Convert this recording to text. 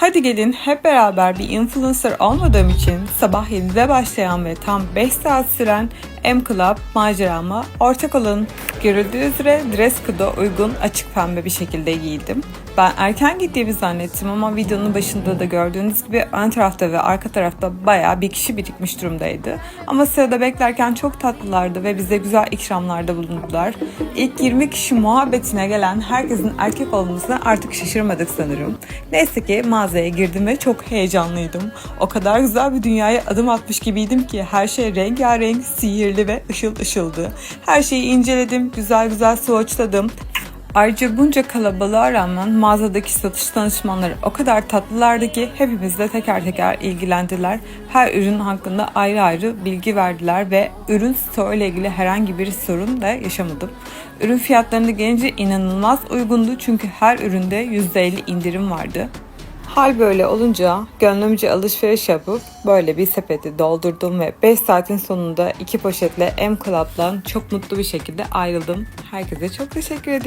Hadi gelin hep beraber bir influencer olmadığım için sabah 7'de başlayan ve tam 5 saat süren M Club macerama ortak olun. Görüldüğü üzere dress code'a uygun açık pembe bir şekilde giydim. Ben erken gittiğimi zannettim ama videonun başında da gördüğünüz gibi ön tarafta ve arka tarafta bayağı bir kişi birikmiş durumdaydı. Ama sırada beklerken çok tatlılardı ve bize güzel ikramlarda bulundular. İlk 20 kişi muhabbetine gelen herkesin erkek olmasına artık şaşırmadık sanırım. Neyse ki mağazaya girdim ve çok heyecanlıydım. O kadar güzel bir dünyaya adım atmış gibiydim ki her şey rengarenk, sihirli ve ışıl ışıldı. Her şeyi inceledim, güzel güzel swatchladım. Ayrıca bunca kalabalığa rağmen mağazadaki satış danışmanları o kadar tatlılardı ki hepimizle teker teker ilgilendiler. Her ürün hakkında ayrı ayrı bilgi verdiler ve ürün stoğu ile ilgili herhangi bir sorun da yaşamadım. Ürün fiyatlarına gelince inanılmaz uygundu çünkü her üründe %50 indirim vardı. Hal böyle olunca gönlümce alışveriş yapıp böyle bir sepeti doldurdum ve 5 saatin sonunda iki poşetle M Club'dan çok mutlu bir şekilde ayrıldım. Herkese çok teşekkür ederim.